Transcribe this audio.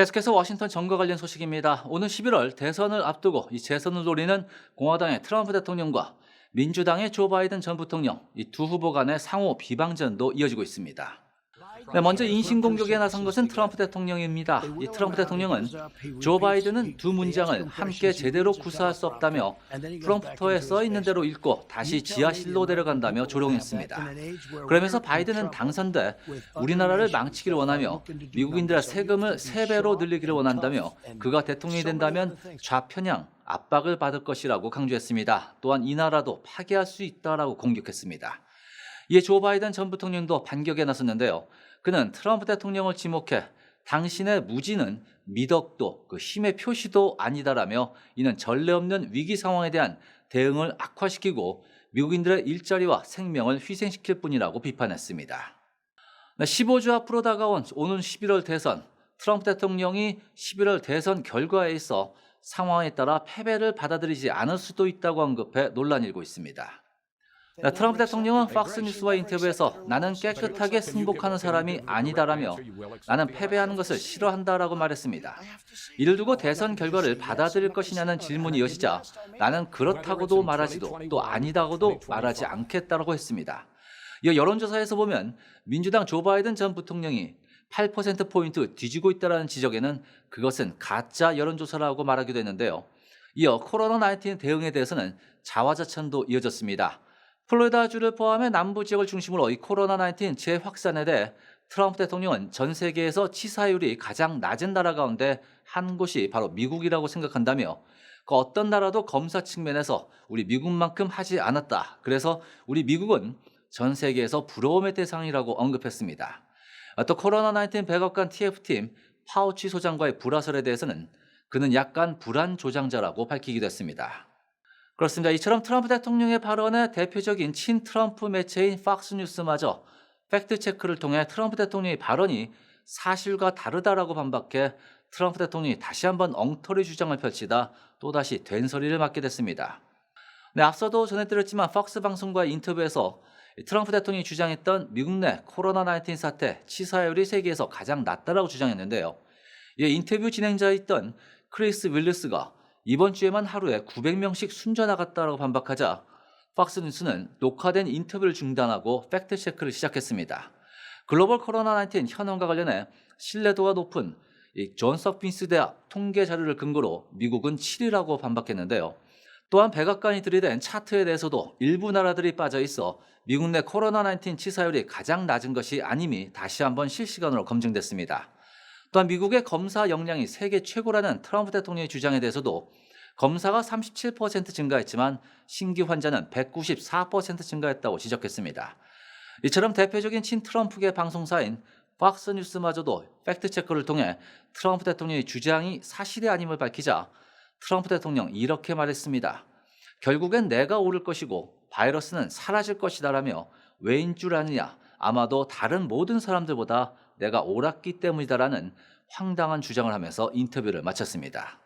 계속해서 워싱턴 정거 관련 소식입니다. 오는 11월 대선을 앞두고 이 재선을 노리는 공화당의 트럼프 대통령과 민주당의 조 바이든 전 부통령 이 두 후보 간의 상호 비방전도 이어지고 있습니다. 네, 먼저 인신공격에 나선 것은 트럼프 대통령입니다. 이 트럼프 대통령은 조 바이든은 두 문장을 함께 제대로 구사할 수 없다며 프롬프터에 써 있는 대로 읽고 다시 지하실로 데려간다며 조롱했습니다. 그러면서 바이든은 당선돼 우리나라를 망치기를 원하며 미국인들의 세금을 세배로 늘리기를 원한다며 그가 대통령이 된다면 좌편향 압박을 받을 것이라고 강조했습니다. 또한 이 나라도 파괴할 수 있다라고 공격했습니다. 이에 조 바이든 전 부통령도 반격에 나섰는데요. 그는 트럼프 대통령을 지목해 당신의 무지는 미덕도 그 힘의 표시도 아니다라며 이는 전례 없는 위기 상황에 대한 대응을 악화시키고 미국인들의 일자리와 생명을 희생시킬 뿐이라고 비판했습니다. 15주 앞으로 다가온 오는 11월 대선, 트럼프 대통령이 11월 대선 결과에 있어 상황에 따라 패배를 받아들이지 않을 수도 있다고 언급해 논란이 일고 있습니다. 네, 트럼프 대통령은 팍스 뉴스와 인터뷰에서 나는 깨끗하게 승복하는 사람이 아니다라며 나는 패배하는 것을 싫어한다라고 말했습니다. 이를 두고 대선 결과를 받아들일 것이냐는 질문이 이어지자 나는 그렇다고도 말하지도 또 아니다고도 말하지 않겠다라고 했습니다. 이어 여론조사에서 보면 민주당 조 바이든 전 부통령이 8%포인트 뒤지고 있다는 지적에는 그것은 가짜 여론조사라고 말하기도 했는데요. 이어 코로나19 대응에 대해서는 자화자찬도 이어졌습니다. 플로리다주를 포함해 남부 지역을 중심으로 이 코로나19 재확산에 대해 트럼프 대통령은 전 세계에서 치사율이 가장 낮은 나라 가운데 한 곳이 바로 미국이라고 생각한다며 그 어떤 나라도 검사 측면에서 우리 미국만큼 하지 않았다. 그래서 우리 미국은 전 세계에서 부러움의 대상이라고 언급했습니다. 또 코로나19 백악관 TF팀 파우치 소장과의 불화설에 대해서는 그는 약간 불안 조장자라고 밝히기도 했습니다. 그렇습니다. 이처럼 트럼프 대통령의 발언에 대표적인 친 트럼프 매체인 팍스뉴스마저 팩트체크를 통해 트럼프 대통령의 발언이 사실과 다르다라고 반박해 트럼프 대통령이 다시 한번 엉터리 주장을 펼치다 또다시 된소리를 맞게 됐습니다. 네, 앞서도 전해드렸지만 팍스 방송과의 인터뷰에서 트럼프 대통령이 주장했던 미국 내 코로나19 사태 치사율이 세계에서 가장 낮다라고 주장했는데요. 이 인터뷰 진행자였던 크리스 윌리스가 이번 주에만 하루에 900명씩 숨져 나갔다라고 반박하자 팍스뉴스는 녹화된 인터뷰를 중단하고 팩트 체크를 시작했습니다. 글로벌 코로나19 현황과 관련해 신뢰도가 높은 홉킨스 대학 통계 자료를 근거로 미국은 7위라고 반박했는데요. 또한 백악관이 들이댄 차트에 대해서도 일부 나라들이 빠져 있어 미국 내 코로나19 치사율이 가장 낮은 것이 아님이 다시 한번 실시간으로 검증됐습니다. 또한 미국의 검사 역량이 세계 최고라는 트럼프 대통령의 주장에 대해서도 검사가 37% 증가했지만 신규 환자는 194% 증가했다고 지적했습니다. 이처럼 대표적인 친 트럼프계 방송사인 팍스뉴스마저도 팩트 체크를 통해 트럼프 대통령의 주장이 사실이 아님을 밝히자 트럼프 대통령 이렇게 말했습니다. 결국엔 내가 오를 것이고 바이러스는 사라질 것이다라며 왜인 줄 아느냐? 아마도 다른 모든 사람들보다 내가 옳았기 때문이다라는 황당한 주장을 하면서 인터뷰를 마쳤습니다.